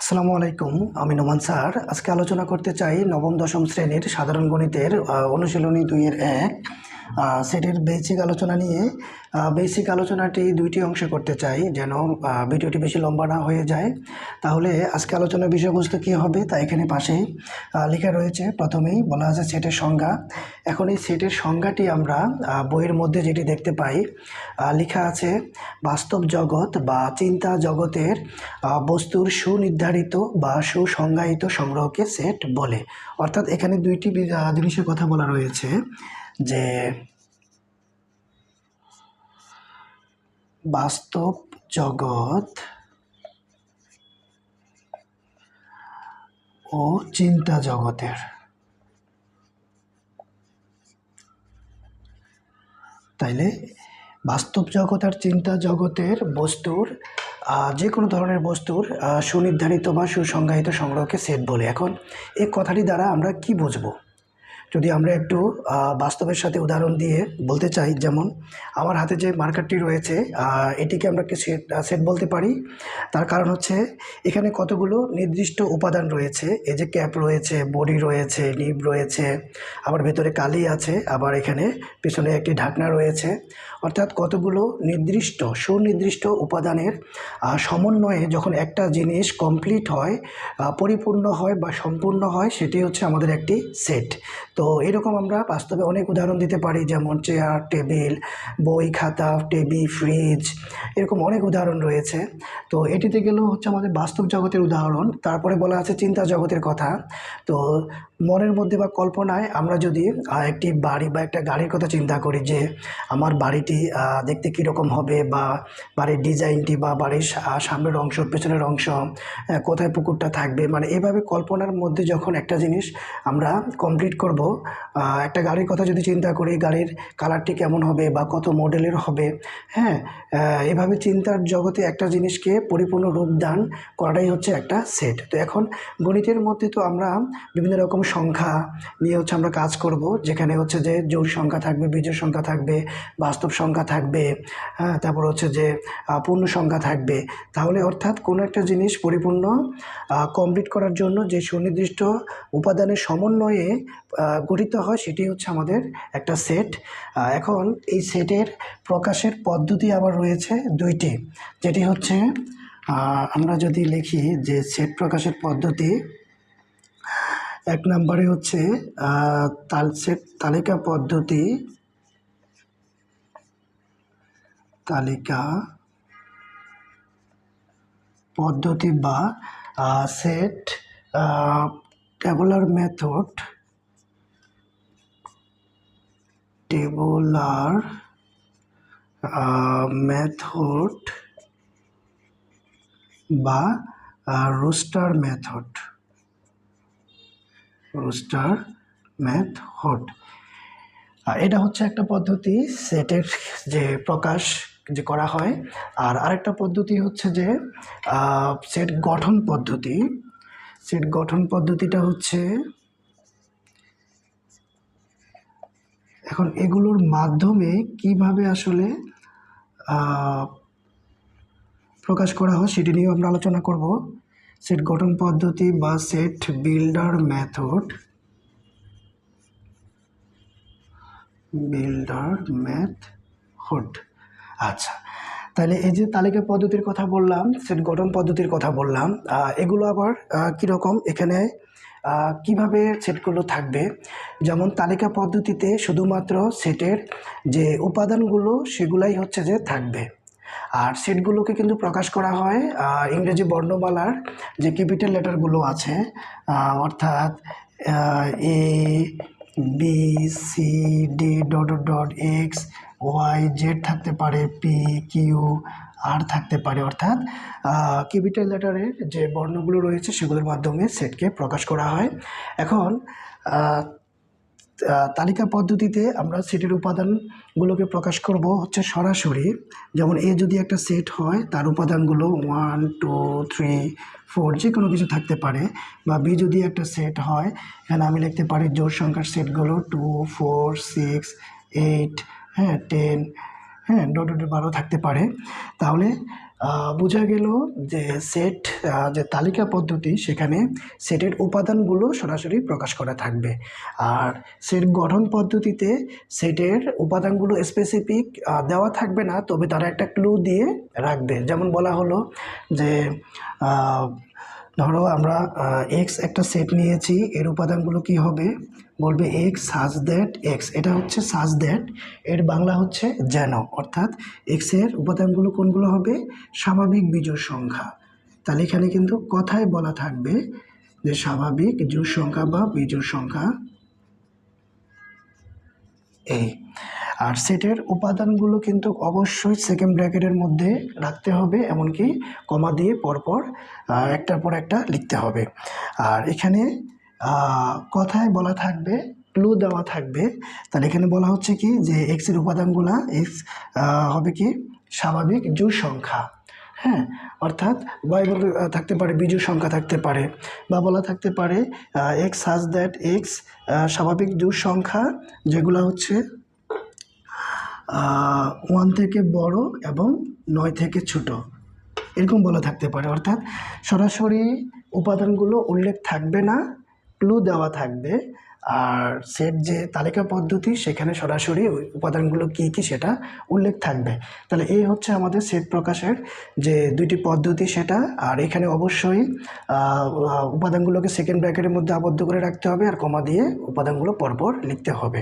আসসালামু আলাইকুম, আমি নোমান স্যার। আজকে আলোচনা করতে চাই নবম, দশম শ্রেণির সাধারণ গণিতের অনুশীলনী দুইয়ের এক। সেটের বেসিক আলোচনা নিয়ে বেসিক আলোচনাটি দুইটি অংশে করতে চাই, যেন ভিডিওটি বেশি লম্বা না হয়ে যায়। তাহলে আজকে আলোচনার বিষয়বস্তু কী হবে তা এখানে পাশেই লেখা রয়েছে। প্রথমেই বলা আছে সেটের সংজ্ঞা। এখন এই সেটের সংজ্ঞাটি আমরা বইয়ের মধ্যে যেটি দেখতে পাই লেখা আছে, বাস্তব জগৎ বা চিন্তা জগতের বস্তুর সুনির্ধারিত বা সুসংজ্ঞায়িত সংগ্রহকে সেট বলে। অর্থাৎ এখানে দুইটি জিনিসের কথা বলা রয়েছে। যে বাস্তব জগৎ ও চিন্তা জগতের। তাইলে বাস্তব জগৎ আর চিন্তা জগতের বস্তুর যে কোনো ধরনের বস্তুর সুনির্ধারিত বা সুসংজ্ঞায়িত সংগ্রহকে সেট বলে। এখন এই কথাটি দ্বারা আমরা কি বুঝব? যদি আমরা একটু বাস্তবের সাথে উদাহরণ দিয়ে বলতে চাই, যেমন আমার হাতে যে মার্কারটি রয়েছে এটিকে আমরা কি সেট সেট বলতে পারি? তার কারণ হচ্ছে এখানে কতগুলো নির্দিষ্ট উপাদান রয়েছে, এই যে ক্যাপ রয়েছে, বডি রয়েছে নিব রয়েছে, আবার ভেতরে কালি আছে, আবার এখানে পিছনে একটি ঢাকনা রয়েছে। অর্থাৎ কতগুলো নির্দিষ্ট, সুনির্দিষ্ট উপাদানের সমন্বয়ে যখন একটা জিনিস কমপ্লিট হয় পরিপূর্ণ হয় বা সম্পূর্ণ হয়, সেটি হচ্ছে আমাদের একটি সেট তো এরকম আমরা বাস্তবে অনেক উদাহরণ দিতে পারি, যেমন চেয়ার টেবিল বই, খাতা টেবিল ফ্রিজ এরকম অনেক উদাহরণ রয়েছে। তো এটিতে গেলেও হচ্ছে আমাদের বাস্তব জগতের উদাহরণ, তারপরে বলা আছে চিন্তা জগতের কথা। তো মনের মধ্যে বা কল্পনায় আমরা যদি একটি বাড়ি বা একটা গাড়ির কথা চিন্তা করি যে, আমার বাড়িটি আহ, দেখতে কীরকম হবে বা বাড়ির ডিজাইনটি বা বাড়ির সামনের অংশ পেছনের অংশ কোথায় পুকুরটা থাকবে মানে এভাবে কল্পনার মধ্যে যখন একটা জিনিস আমরা কমপ্লিট করব একটা গাড়ির কথা যদি চিন্তা করি গাড়ির কালারটি কেমন হবে বা কত মডেলের হবে হ্যাঁ এভাবে চিন্তার জগতে একটা জিনিসকে পরিপূর্ণ রূপ দান করাটাই হচ্ছে একটা সেট তো এখন গণিতের মধ্যে তো আমরা বিভিন্ন রকম সংখ্যা নিয়ে হচ্ছে আমরা কাজ করব যেখানে হচ্ছে যে জোড় সংখ্যা থাকবে বিজোড় সংখ্যা থাকবে বাস্তব সংখ্যা থাকবে তারপর হচ্ছে যে পূর্ণ সংখ্যা থাকবে। তাহলে অর্থাৎ কোনো একটা জিনিস পরিপূর্ণ কমপ্লিট করার জন্য যে সুনির্দিষ্ট উপাদানের সমন্বয়ে গঠিত হয় সেটি হচ্ছে আমাদের একটা সেট এখন এই সেটের প্রকাশের পদ্ধতি আবার রয়েছে দুইটি। যেটি হচ্ছে আমরা যদি লিখি যে সেট প্রকাশের পদ্ধতি, এক নম্বরে হচ্ছে তাল সেট তালিকা পদ্ধতি তালিকা, পদ্ধতি বা set tabular method tabular method বা রোস্টার মেথড রোস্টার মেথড এটা হচ্ছে একটা পদ্ধতি সেটের যে প্রকাশ যে করা হয়। আর আরেকটা পদ্ধতি হচ্ছে যে সেট গঠন পদ্ধতি। সেট গঠন পদ্ধতিটা হচ্ছে, এখন এগুলোর মাধ্যমে কীভাবে আসলে প্রকাশ করা হয় সেটি নিয়েও আমরা আলোচনা করব। সেট গঠন পদ্ধতি বা set builder method builder method আচ্ছা তাহলে এই যে তালিকা পদ্ধতির কথা বললাম, সেট গঠন পদ্ধতির কথা বললাম এগুলো আবার কীরকম? এখানে কীভাবে সেটগুলো থাকবে? যেমন তালিকা পদ্ধতিতে শুধুমাত্র সেটের যে উপাদানগুলো, সেগুলাই হচ্ছে যে থাকবে। আর সেটগুলোকে কিন্তু প্রকাশ করা হয় ইংরেজি বর্ণমালার যে ক্যাপিটাল লেটারগুলো আছে অর্থাৎ A, B, C, D dot dot, X Y Z থাকতে পারে পি কিউ আর থাকতে পারে। অর্থাৎ ক্যাপিটাল লেটারের যে বর্ণগুলো রয়েছে, সেগুলোর মাধ্যমে সেটকে প্রকাশ করা হয়। এখন তালিকা পদ্ধতিতে আমরা সেটের উপাদানগুলোকে প্রকাশ করব হচ্ছে সরাসরি। যেমন এ যদি একটা সেট হয়, তার উপাদানগুলো ওয়ান টু থ্রি ফোর যে কোনো কিছু থাকতে পারে। বা বি যদি একটা সেট হয়, এখানে আমি লিখতে পারি জোর সংখ্যার সেটগুলো টু ফোর সিক্স এইট হ্যাঁ টেন হ্যাঁ ডট ডট বারো থাকতে পারে। তাহলে বোঝা গেল যে সেট যে তালিকা পদ্ধতি, সেখানে সেটের উপাদানগুলো সরাসরি প্রকাশ করা থাকবে। আর সেট গঠন পদ্ধতিতে সেটের উপাদানগুলো স্পেসিফিক দেওয়া থাকবে না, তবে তারা একটা ক্লু দিয়ে রাখবে। যেমন বলা হলো যে ধরো আমরা এক্স একটা সেট নিয়েছি, এর উপাদানগুলো কি হবে? বলবে এক্স সাজ দ্যাট এক্স এটা হচ্ছে সাজ দ্যাট এর বাংলা হচ্ছে যেন, অর্থাৎ এক্সের উপাদানগুলো কোনগুলো হবে? স্বাভাবিক বিজোড় সংখ্যা। তাহলে এখানে কিন্তু কথায় বলা থাকবে যে স্বাভাবিক জোড় সংখ্যা বা বিজোড় সংখ্যা এই আর সেটের উপাদানগুলো কিন্তু অবশ্যই সেকেন্ড ব্র্যাকেটের মধ্যে রাখতে হবে, এমনকি কমা দিয়ে পরপর একটার পর একটা লিখতে হবে। আর এখানে কথায় বলা থাকবে ক্লু দেওয়া থাকবে। তাহলে এখানে বলা হচ্ছে কি যে এক্সের উপাদানগুলা এক্স হবে কি স্বাভাবিক জোড় সংখ্যা। হ্যাঁ অর্থাৎ ওয়াই বলে থাকতে পারে বিজু সংখ্যা থাকতে পারে। বা বলা থাকতে পারে এক্স হাজ দ্যাট এক্স স্বাভাবিক জোড় সংখ্যা, যেগুলো হচ্ছে ওয়ান থেকে বড় এবং নয় থেকে ছোট। এরকম বলা থাকতে পারে। অর্থাৎ সরাসরি উপাদানগুলো উল্লেখ থাকবে না ক্লু দেওয়া থাকবে। আর সেট যে তালিকা পদ্ধতি সেখানে সরাসরি ওই উপাদানগুলো কী কী সেটা উল্লেখ থাকবে। তাহলে এই হচ্ছে আমাদের সেট প্রকাশের যে দুইটি পদ্ধতি সেটা আর এখানে অবশ্যই উপাদানগুলোকে সেকেন্ড ব্র্যাকেটের মধ্যে আবদ্ধ করে রাখতে হবে আর কমা দিয়ে উপাদানগুলো পরপর লিখতে হবে।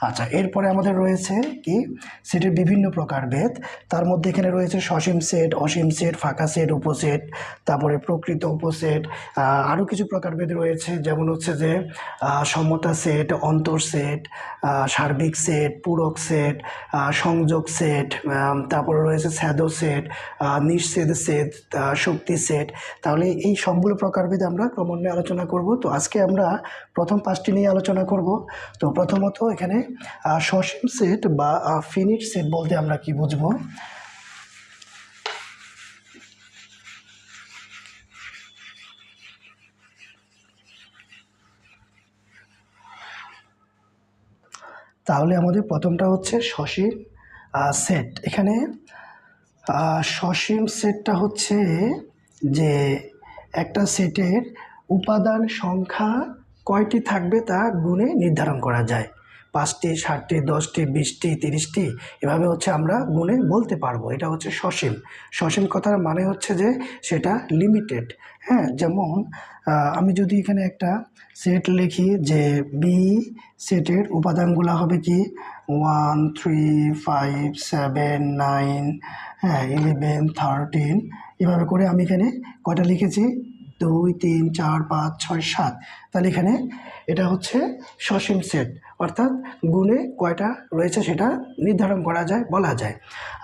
আচ্ছা এরপরে আমাদের রয়েছে কি? সেটের বিভিন্ন প্রকারভেদ তার মধ্যে এখানে রয়েছে সসীম সেট অসীম সেট ফাঁকা সেট উপসেট তারপরে প্রকৃত উপসেট আরও কিছু প্রকারভেদ রয়েছে। যেমন হচ্ছে যে আহ, সমতা সেট অন্তর সেট সার্বিক সেট পূরক সেট সংযোগ সেট তারপরে রয়েছে স্যাদো সেট নিঃছেদ সেট শক্তি সেট তাহলে এই সবগুলো প্রকারভেদ আমরা ক্রমান্বয়ে আলোচনা করব। তো আজকে আমরা প্রথম পাঁচটি নিয়ে আলোচনা করব। তো প্রথমত এখানে সসীম সেট বা ফিনিট সেট বলতে আমরা কি বুঝব? তাহলে আমাদের প্রথমটা হচ্ছে সসীম সেট এখানে সসীম সেটটা হচ্ছে যে একটা সেটের উপাদান সংখ্যা কয়টি থাকবে তা গুণে নির্ধারণ করা যায়। পাঁচটি, ষাটটি, দশটি, বিশটি, তিরিশটি, এভাবে হচ্ছে আমরা গুণে বলতে পারব। এটা হচ্ছে সসীম। সসীম কথার মানে হচ্ছে যে সেটা লিমিটেড হ্যাঁ যেমন আমি যদি এখানে একটা সেট লিখি যে বি সেটের উপাদানগুলো হবে কি? One three five seven nine হ্যাঁ ইলেভেন থার্টিন এভাবে করে আমি এখানে কটা লিখেছি? দুই, তিন, চার, পাঁচ, ছয়, সাত। তাহলে এখানে এটা হচ্ছে সসীম সেট অর্থাৎ গুণে কয়টা রয়েছে সেটা নির্ধারণ করা যায়, বলা যায়।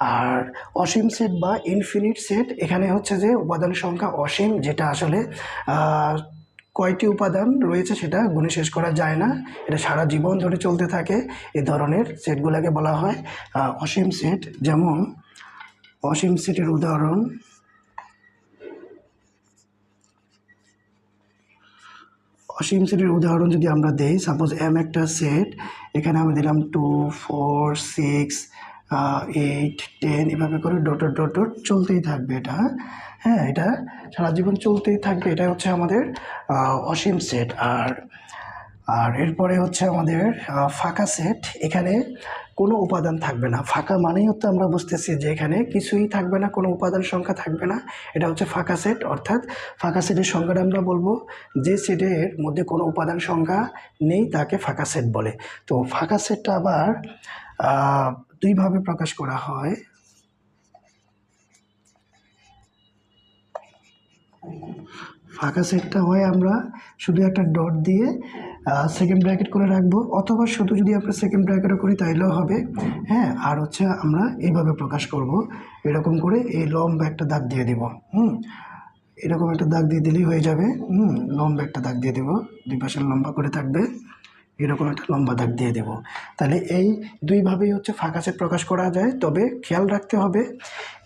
আর অসীম সেট বা ইনফিনিট সেট, এখানে হচ্ছে যে উপাদান সংখ্যা অসীম, যেটা আসলে কয়টি উপাদান রয়েছে সেটা গুণে শেষ করা যায় না। এটা সারা জীবন ধরে চলতে থাকে, এ ধরনের সেটগুলোকে বলা হয় অসীম সেট। যেমন, অসীম সেটের উদাহরণ অসীম সেটের উদাহরণ যদি আমরা দেই সাপোজ এম একটা সেট এখানে আমি দিলাম two four six eight ten এভাবে করে ডট ডট ডট চলতেই থাকবে এটা হ্যাঁ এটা সারা জীবন চলতেই থাকবে এটা হচ্ছে আমাদের অসীম সেট আর আর এরপরে হচ্ছে আমাদের ফাঁকা সেট এখানে কোনো উপাদান থাকবে না। ফাঁকা মানেই হচ্ছে আমরা বুঝতেছি যে এখানে কিছুই থাকবে না, কোনো উপাদান সংখ্যা থাকবে না। এটা হচ্ছে ফাঁকা সেট অর্থাৎ ফাঁকা সেটের সংখ্যাটা আমরা বলব যে সেটের মধ্যে কোনো উপাদান সংখ্যা নেই, তাকে ফাঁকা সেট বলে। তো ফাঁকা সেটটা আবার দুইভাবে প্রকাশ করা হয়। ফাঁকা সেটটা হয় আমরা শুধু একটা ডট দিয়ে সেকেন্ড ব্র্যাকেট করে রাখব। অথবা শুধু যদি আমরা সেকেন্ড ব্র্যাকেটও করি, তাইলেও হবে। হ্যাঁ আর হচ্ছে আমরা এইভাবে প্রকাশ করব। এরকম করে এই লম্বা একটা দাগ দিয়ে দিব। হুম, এরকম একটা দাগ দিয়ে দিলেই হয়ে যাবে। হুম লম্বা একটা দাগ দিয়ে দেবো। দুই পাশে লম্বা করে থাকবে। এরকম একটা লম্বা দাগ দিয়ে দেব। তাহলে এই দুইভাবেই হচ্ছে ফাঁকা সেট প্রকাশ করা যায়। তবে খেয়াল রাখতে হবে,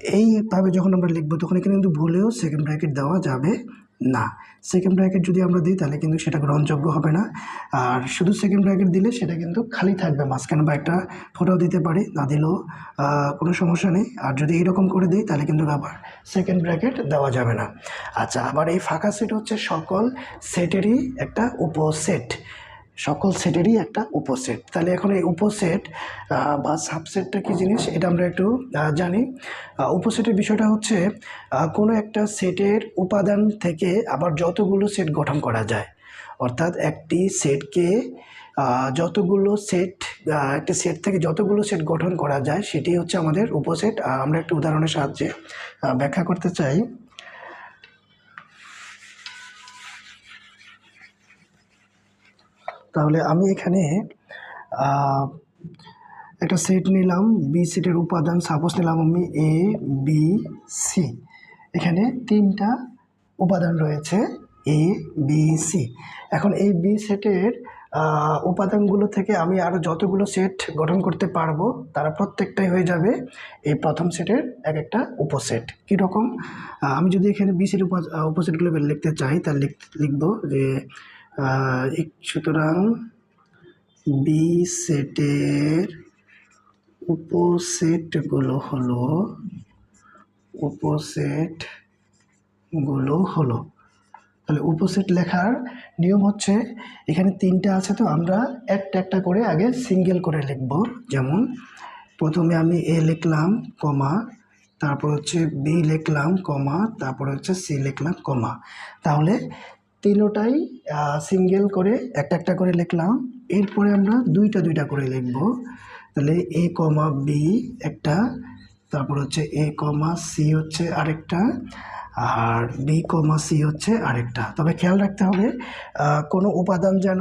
এইভাবে যখন আমরা লিখব, তখন এখানে কিন্তু ভুলেও সেকেন্ড ব্র্যাকেট দেওয়া যাবে। না। সেকেন্ড ব্র্যাকেট যদি আমরা দিই, তাহলে কিন্তু সেটা গ্রহণযোগ্য হবে না। আর শুধু সেকেন্ড ব্র্যাকেট দিলে সেটা কিন্তু খালি থাকবে। মাঝখানে বা একটা ফোটাও দিতে পারি, না দিলেও কোনো সমস্যা নেই। আর যদি এইরকম করে দিই, তাহলে কিন্তু আবার সেকেন্ড ব্র্যাকেট দেওয়া যাবে না। আচ্ছা আবার এই ফাঁকা সেট হচ্ছে সকল সেটেরই একটা উপসেট সকল সেটেরই একটা উপসেট। তাহলে এখন এই উপসেট বা সাবসেটটা কী জিনিস? এটা আমরা একটু জানি। উপসেটের বিষয়টা হচ্ছে কোনো একটা সেটের উপাদান থেকে আবার যতগুলো সেট গঠন করা যায়। অর্থাৎ একটি সেটকে যতগুলো সেট একটি সেট থেকে যতগুলো সেট গঠন করা যায়, সেটি হচ্ছে আমাদের উপসেট। আমরা একটি উদাহরণের সাহায্যে ব্যাখ্যা করতে চাই। তাহলে আমি এখানে একটা সেট নিলাম বি সেটের উপাদান সাপোজ নিলাম আমি এ বি সি এখানে তিনটা উপাদান রয়েছে এ বি সি এখন এই বি সেটের উপাদানগুলো থেকে আমি আরও যতগুলো সেট গঠন করতে পারব, তারা প্রত্যেকটাই হয়ে যাবে এই প্রথম সেটের এক একটা উপসেট। কীরকম আমি যদি এখানে বি সেটের উপসেটগুলো লিখতে চাই, তাহলে লিখ- লিখব যে সুতরাং বি সেটের উপসেটগুলো হলো উপসেটগুলো হলো। তাহলে উপসেট লেখার নিয়ম হচ্ছে, এখানে তিনটা আছে তো, আমরা একটা একটা করে আগে সিঙ্গেল করে লিখব। যেমন, প্রথমে আমি এ লিখলাম, কমা, তারপর হচ্ছে বি লিখলাম, কমা, তারপর হচ্ছে সি লিখলাম, কমা। তাহলে তিনোটাই সিঙ্গেল করে একটা একটা করে লিখলাম। এরপরে আমরা দুইটা দুইটা করে লিখব। তাহলে এ কমা বি একটা, তারপর হচ্ছে এ কমা সি হচ্ছে আরেকটা, আর বি কমা সি হচ্ছে আরেকটা। তবে খেয়াল রাখতে হবে কোনো উপাদান যেন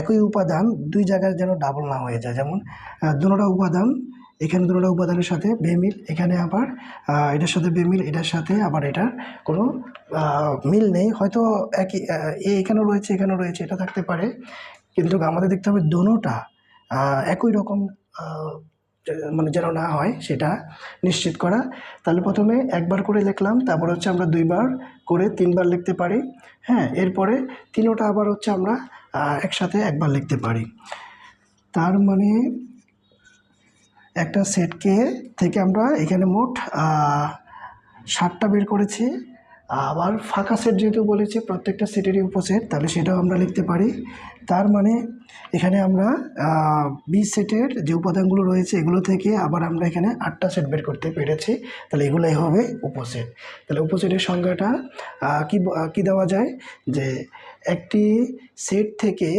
একই উপাদান দুই জায়গায় যেন ডাবল না হয়ে যায়। যেমন দুটোটা উপাদান এখানে দুটোটা উপাদানের সাথে বেমিল, এখানে আবার এটার সাথে বেমিল, এটার সাথে আবার এটার কোনো মিল নেই। হয়তো একই এ এখানেও রয়েছে এখানেও রয়েছে, এটা থাকতে পারে। কিন্তু আমাদের দেখতে হবে দোনোটা একই রকম মানে যেন না হয় সেটা নিশ্চিত করা। তাহলে প্রথমে একবার করে লিখলাম, তারপর হচ্ছে আমরা দুইবার করে তিনবার লিখতে পারি। হ্যাঁ এরপরে তিনোটা আবার হচ্ছে আমরা একসাথে একবার লিখতে পারি। তার মানে একটা সেটকে থেকে আমরা এখানে মোট ষাটটা বের করেছি। আবার ফাঁকা সেট যেহেতু বলেছি, প্রত্যেকটা সেটেরই উপসেট তাহলে সেটাও আমরা লিখতে পারি। তার মানে এখানে আমরা বি সেটের যে উপাদানগুলো রয়েছে, এগুলো থেকে আবার আমরা এখানে আটটা সেট বের করতে পেরেছি। তাহলে এগুলোই হবে উপসেট তাহলে উপসেটের সংজ্ঞাটা কি কি দেওয়া যায়? যে একটি সেট থেকে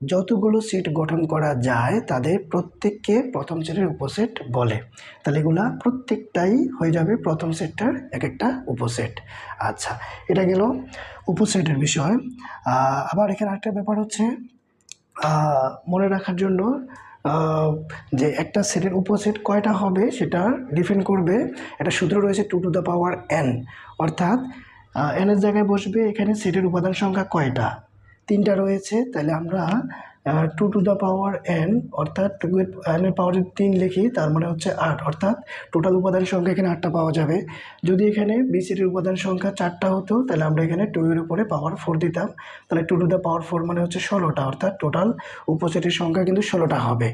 যতগুলো সেট গঠন করা যায়, তাদের প্রত্যেককে প্রথম সেটের উপসেট বলে। তাহলে এগুলা প্রত্যেকটাই হয়ে যাবে প্রথম সেটটার এক একটা উপসেট আচ্ছা এটা গেল উপসেটের বিষয়। আবার এখানে একটা ব্যাপার হচ্ছে মনে রাখার জন্য যে একটা সেটের উপসেট কয়টা হবে সেটা ডিপেন্ড করবে। একটা সূত্র রয়েছে two to the power n অর্থাৎ এনের জায়গায় বসবে, এখানে সেটের উপাদান সংখ্যা কয়টা? তিনটা রয়েছে তাহলে আমরা two to the power n অর্থাৎ টু এর এনের পাওয়ার যদি তিন লিখি তার মানে হচ্ছে আট অর্থাৎ টোটাল উপাদান সংখ্যা এখানে আটটা পাওয়া যাবে। যদি এখানে বি সেটের উপাদান সংখ্যা চারটা হতো তাহলে আমরা এখানে টু এর উপরে পাওয়ার ফোর দিতাম। তাহলে two to the power four মানে হচ্ছে ষোলোটা অর্থাৎ টোটাল উপসেটের সংখ্যা কিন্তু ষোলোটা হবে।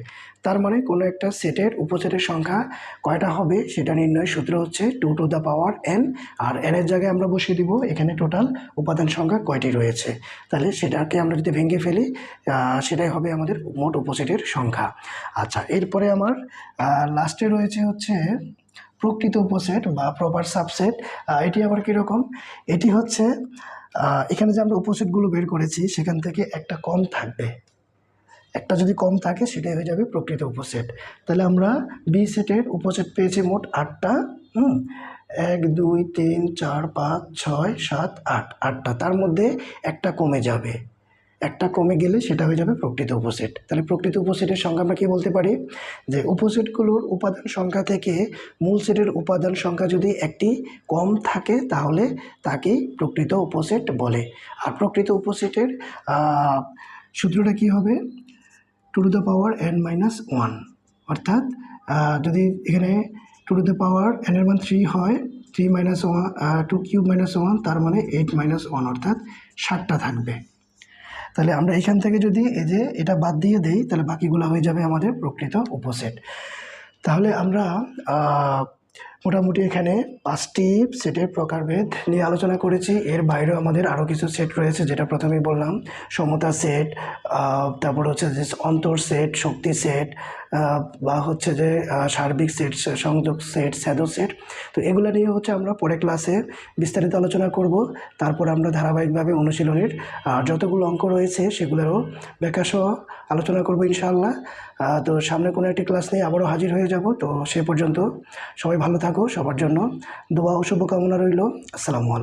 তার মানে কোনো একটা সেটের উপসেটের সংখ্যা কয়টা হবে সেটা নির্ণয় সূত্র হচ্ছে two to the power n আর এনের জায়গায় আমরা বসিয়ে দিব এখানে টোটাল উপাদান সংখ্যা কয়টি রয়েছে। তাহলে সেটাকে আমরা যদি ভেঙে ফেলি আহ, সেটাই হবে আমাদের মোট উপসেটের সংখ্যা। আচ্ছা এরপরে আমার লাস্টে রয়েছে হচ্ছে প্রকৃত উপসেট বা প্রপার সাবসেট এটি আবার কীরকম? এটি হচ্ছে এখানে যে আমরা উপসেটগুলো বের করেছি, সেখান থেকে একটা কম থাকবে। একটা যদি কম থাকে, সেটাই হয়ে যাবে প্রকৃত উপসেট তাহলে আমরা বি সেটের উপসেট পেয়েছি মোট আটটা, হুম? এক, দুই, তিন, চার, পাঁচ, ছয়, সাত, আট। আটটা, তার মধ্যে একটা কমে যাবে। একটা কমে গেলে সেটা হয়ে যাবে প্রকৃত উপসেট। তাহলে প্রকৃত উপসেটের সংখ্যা আমরা কী বলতে পারি? যে উপসেটগুলোর উপাদান সংখ্যা থেকে মূল সেটের উপাদান সংখ্যা যদি একটি কম থাকে, তাহলে তাকেই প্রকৃত উপসেট বলে। আর প্রকৃত উপসেটের সূত্রটা কি হবে? Two to the power n minus one. অর্থাৎ যদি এখানে two to the power n এর মান থ্রি হয়, three minus one two cube minus one, তার মানে এইট মাইনাস ওয়ান, অর্থাৎ ষাটটা থাকবে। তাহলে আমরা এখান থেকে যদি এই যে এটা বাদ দিয়ে দেই, তাহলে বাকিগুলো হয়ে যাবে আমাদের প্রকৃত উপসেট তাহলে আমরা মোটামুটি এখানে পাঁচটি সেটের প্রকারভেদ নিয়ে আলোচনা করেছি। এর বাইরেও আমাদের আরও কিছু সেট রয়েছে, যেটা প্রথমেই বললাম। সমতা সেট তারপর হচ্ছে যে অন্তর সেট, শক্তি সেট বা হচ্ছে যে সার্বিক সেট, সংযোগ সেট, স্যাদো সেট। তো এগুলো নিয়ে হচ্ছে আমরা পরে ক্লাসে বিস্তারিত আলোচনা করব। তারপর আমরা ধারাবাহিকভাবে অনুশীলনের যতগুলো অঙ্ক রয়েছে সেগুলোরও ব্যাখ্যা সহ আলোচনা করব ইনশাআল্লাহ। তো সামনে কোনো একটি ক্লাস নিয়ে আবারও হাজির হয়ে যাব। তো সে পর্যন্ত সবাই ভালো থাকো সবার জন্য দোয়া ও শুভকামনা রইল। আসসালামু আলাইকুম।